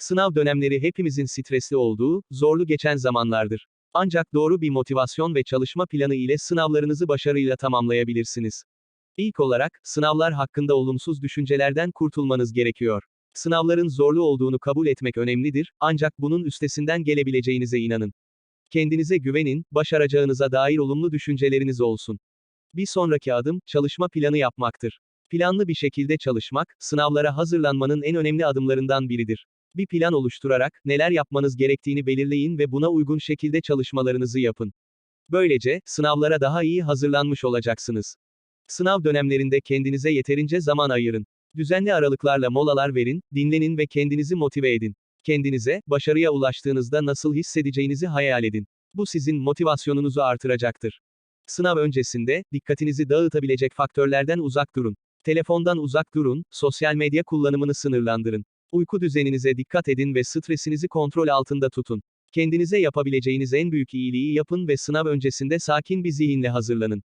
Sınav dönemleri hepimizin stresli olduğu, zorlu geçen zamanlardır. Ancak doğru bir motivasyon ve çalışma planı ile sınavlarınızı başarıyla tamamlayabilirsiniz. İlk olarak, sınavlar hakkında olumsuz düşüncelerden kurtulmanız gerekiyor. Sınavların zorlu olduğunu kabul etmek önemlidir, ancak bunun üstesinden gelebileceğinize inanın. Kendinize güvenin, başaracağınıza dair olumlu düşünceleriniz olsun. Bir sonraki adım, çalışma planı yapmaktır. Planlı bir şekilde çalışmak, sınavlara hazırlanmanın en önemli adımlarından biridir. Bir plan oluşturarak, neler yapmanız gerektiğini belirleyin ve buna uygun şekilde çalışmalarınızı yapın. Böylece, sınavlara daha iyi hazırlanmış olacaksınız. Sınav dönemlerinde kendinize yeterince zaman ayırın. Düzenli aralıklarla molalar verin, dinlenin ve kendinizi motive edin. Kendinize, başarıya ulaştığınızda nasıl hissedeceğinizi hayal edin. Bu sizin motivasyonunuzu artıracaktır. Sınav öncesinde, dikkatinizi dağıtabilecek faktörlerden uzak durun. Telefondan uzak durun, sosyal medya kullanımını sınırlandırın. Uyku düzeninize dikkat edin ve stresinizi kontrol altında tutun. Kendinize yapabileceğiniz en büyük iyiliği yapın ve sınav öncesinde sakin bir zihinle hazırlanın.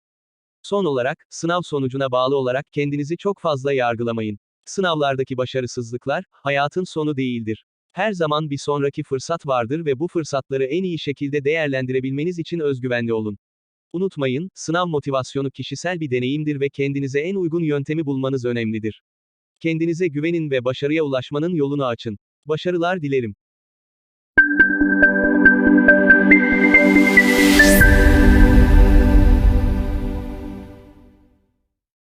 Son olarak, sınav sonucuna bağlı olarak kendinizi çok fazla yargılamayın. Sınavlardaki başarısızlıklar, hayatın sonu değildir. Her zaman bir sonraki fırsat vardır ve bu fırsatları en iyi şekilde değerlendirebilmeniz için özgüvenli olun. Unutmayın, sınav motivasyonu kişisel bir deneyimdir ve kendinize en uygun yöntemi bulmanız önemlidir. Kendinize güvenin ve başarıya ulaşmanın yolunu açın. Başarılar dilerim.